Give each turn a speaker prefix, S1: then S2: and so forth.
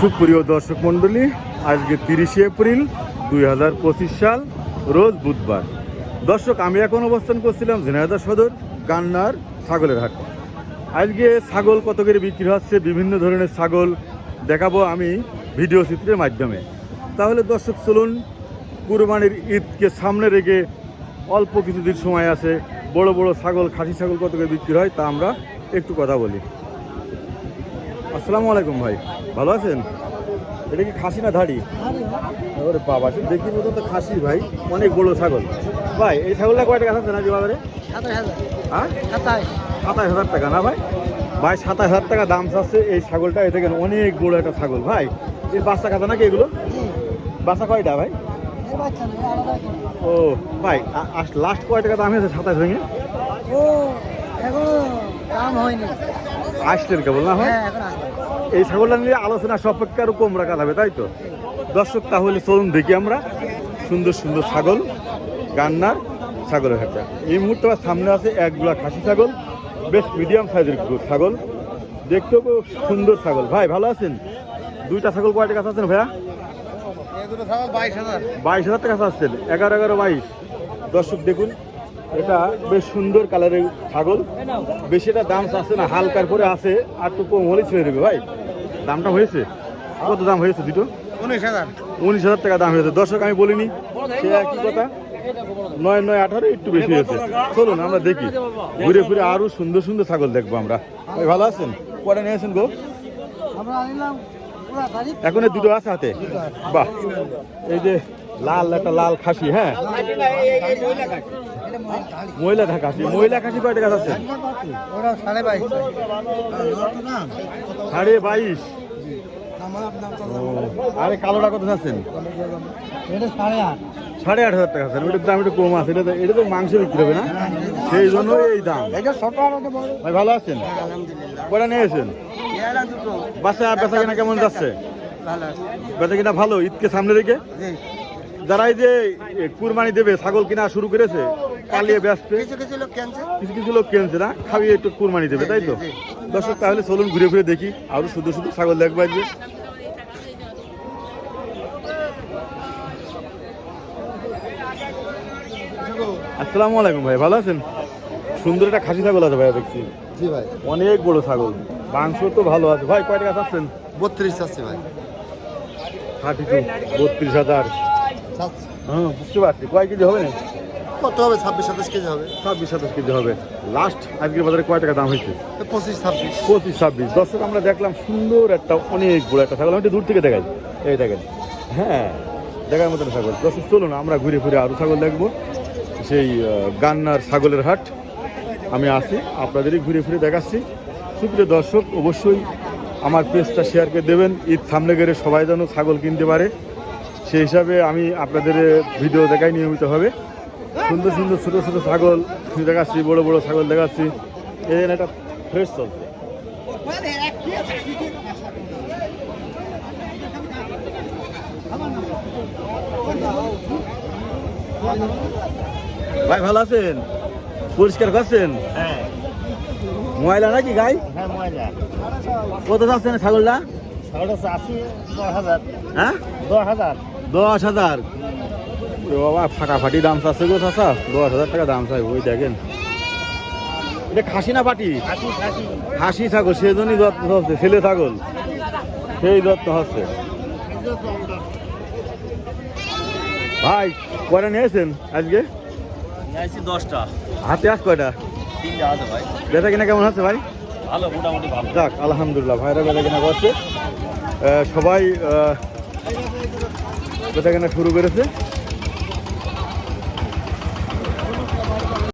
S1: সুপ্রিয় দর্শক মণ্ডলী, আজকে তিরিশে এপ্রিল দুই হাজার পঁচিশ সাল, রোজ বুধবার। দর্শক, আমি এখন অবস্থান করছিলাম ঝিনাইদহ সদর, গান্নার ছাগলের হাট। আজকে ছাগল কত করে বিক্রি হচ্ছে, বিভিন্ন ধরনের ছাগল দেখাবো আমি ভিডিও চিত্রের মাধ্যমে। তাহলে দর্শক, চলুন, কুরবানির ঈদকে সামনে রেখে অল্প কিছুদিন সময় আছে, বড় বড় ছাগল, খাসি ছাগল কত করে বিক্রি হয় তা আমরা একটু কথা বলি। আসসালামু আলাইকুম ভাই। ভালো আছেন? এটা কি খাসি না ধাড়ি? ওরে বাবা দেখি মতো তো খাসি ভাই অনেক বড় ছাগল। ভাই এই ছাগলটা কয় টাকা আছে নাকি বাজারে?
S2: সাতাশ হাজার।
S1: হ্যাঁ?
S2: সাতাশ।
S1: হাজার টাকা না ভাই? ভাই সাতাশ হাজার টাকা দাম চাচ্ছে এই ছাগলটা এ দেখেন অনেক বড় একটা ছাগল। ভাই এই বাচ্চা খাতা নাকি এগুলো? বাচ্চা কয়টা ভাই?
S2: এই না এই।
S1: ও ভাই লাস্ট কয় টাকা দাম হয়েছে সাতাশ ভেঙে?
S2: ও এখনও দাম হয়নি।
S1: আসলেন কেবল না ভাই?
S2: হ্যাঁ
S1: এই ছাগলটা নিয়ে আলোচনা সাপেক্ষে আরও কম রাখা যাবে তাই তো? দর্শক তাহলে চলুন দেখি আমরা। সুন্দর সুন্দর ছাগল গান্নার ছাগলের হাটটা এই মুহূর্তে আমার সামনে আছে একগুলা খাসি ছাগল বেশ মিডিয়াম সাইজের ছাগল। দেখতেও খুব সুন্দর ছাগল। ভাই ভালো আছেন? দুইটা ছাগল কয়টা কাছে আছেন ভাইয়া?
S2: বাইশ হাজার।
S1: বাইশ হাজার টাকা আসছেন। এগারো এগারো বাইশ। দর্শক দেখুন এটা বেশ সুন্দর কালারের ছাগল। বেশি এটা দাম চাচ্ছে না হালকার পরে আছে আর তো কম হলে ছেড়ে দেবে ভাই। দামটা হয়েছে? কত দাম হয়েছে দুটো?
S2: উনিশ হাজার।
S1: উনিশ হাজার টাকা দাম হয়েছে। দর্শক আমি বলিনি সে একই কথা। নয় নয় আঠারো একটু বেশি হয়েছে। চলুন আমরা দেখি। ঘুরে ঘুরে আরও সুন্দর সুন্দর ছাগল দেখব আমরা। ভাই ভালো আছেন? কটা নিয়েছেন গো? এখন দুটো আছে হাতে। বাহ। এই যে লাল একটা লাল খাসি হ্যাঁ? মহিলা খাসি মহিলা খাসি কয় টাকা আছে?
S2: সাড়ে বাইশ।
S1: আরে কালোটা কত আছেন
S2: সাড়ে আট
S1: হাজার টাকা আছেন ওইটার দাম একটু কম আছে এটা তো- এটা তো মাংস বিক্রি হবে না? সেই জন্যই এই দাম। ভাই ভালো আছেন? কটা নিয়েছেন বাসা বেচা কিনা কেমন যাচ্ছে? বেচা কিনা ভালো ঈদকে সামনে রেখে? যারা এই যে কুরবানি দেবে ছাগল কিনা শুরু করেছে কালিয়ে ব্যস্ত।
S2: কিছু কিছু লোক কেনছে?
S1: না খাবিয়ে একটু কুরবানি দেবে তাই তো। দর্শক তাহলে চলুন ঘুরে ঘুরে দেখি আরও শুধু শুধু ছাগল দেখব আজকে আসসালামু আলাইকুম ভাই ভালো আছেন? সুন্দর একটা খাসি ছাগল আছে ভাই দেখছি।
S3: জি ভাই।
S1: অনেক বড় ছাগল মাংস তো ভালো আছে। ভাই কয় টাকা চাচ্ছেন?
S3: বত্রিশ আছে ভাই।
S1: থার্টি টু বত্রিশ হাজার। হ্যাঁ বুঝতে পারছি। কয় কেজি হবে না?
S3: কত হবে? ছাব্বিশ সাতাশ কেজি হবে।
S1: ছাব্বিশ সাতাশ কেজি হবে। লাস্ট আজকের বাজারে কয় টাকা দাম হয়েছে?
S3: পঁচিশ ছাব্বিশ।
S1: পঁচিশ ছাব্বিশ। দর্শক আমরা দেখলাম সুন্দর একটা অনেক বড় একটা ছাগল। আমি একটু দূর থেকে দেখাই। এই দেখেন। হ্যাঁ দেখার মতন ছাগল। দর্শক চলুন আমরা ঘুরে ঘুরে আরও ছাগল দেখব। সেই গান্নার ছাগলের হাট। আমি আসি আপনাদেরই ঘুরে ফিরে দেখাচ্ছি। সুপ্রিয় দর্শক অবশ্যই আমার পেজটা শেয়ার করে দেবেন। ঈদ সামনে গেলে সবাই যেন ছাগল কিনতে পারে। সেই হিসাবে আমি আপনাদের ভিডিও দেখাই নিয়মিত হবে। সুন্দর সুন্দর ছোটো ছোটো ছাগল দেখাচ্ছি বড় বড় ছাগল দেখাচ্ছি। এই একটা ফ্রেশ চলছে। ভাই ভালো আছেন? পরিষ্কার করছেন?
S2: হ্যাঁ।
S1: ময়লা নাকি গাই?
S2: হ্যাঁ
S1: কত যাচ্ছেন ছাগলটা?
S2: ওটা আশি দশ হাজার।
S1: হ্যাঁ?
S2: দশ হাজার।
S1: দশ হাজার। বাবা ফাটাফাটি দাম চাচ্ছে গো চাষা দশ হাজার টাকা দাম চাই ওই দেখেন। এটা খাসি না পাটি? খাসি ছাগল সেজন্যই যত্ন হচ্ছে ছেলে ছাগল। সেই যত্ন হচ্ছে। ভাই কয়টা নিয়েছেন আজকে?
S4: দশটা।
S1: হাতে আস কয়টা? বেচা কিনা কেমন হচ্ছে ভাই?
S4: ভালো মোটামুটি ভালো।
S1: যাক আলহামদুলিল্লাহ ভাইরা বেচা কিনা করছে। সবাই আহ, কেন শুরু করেছে?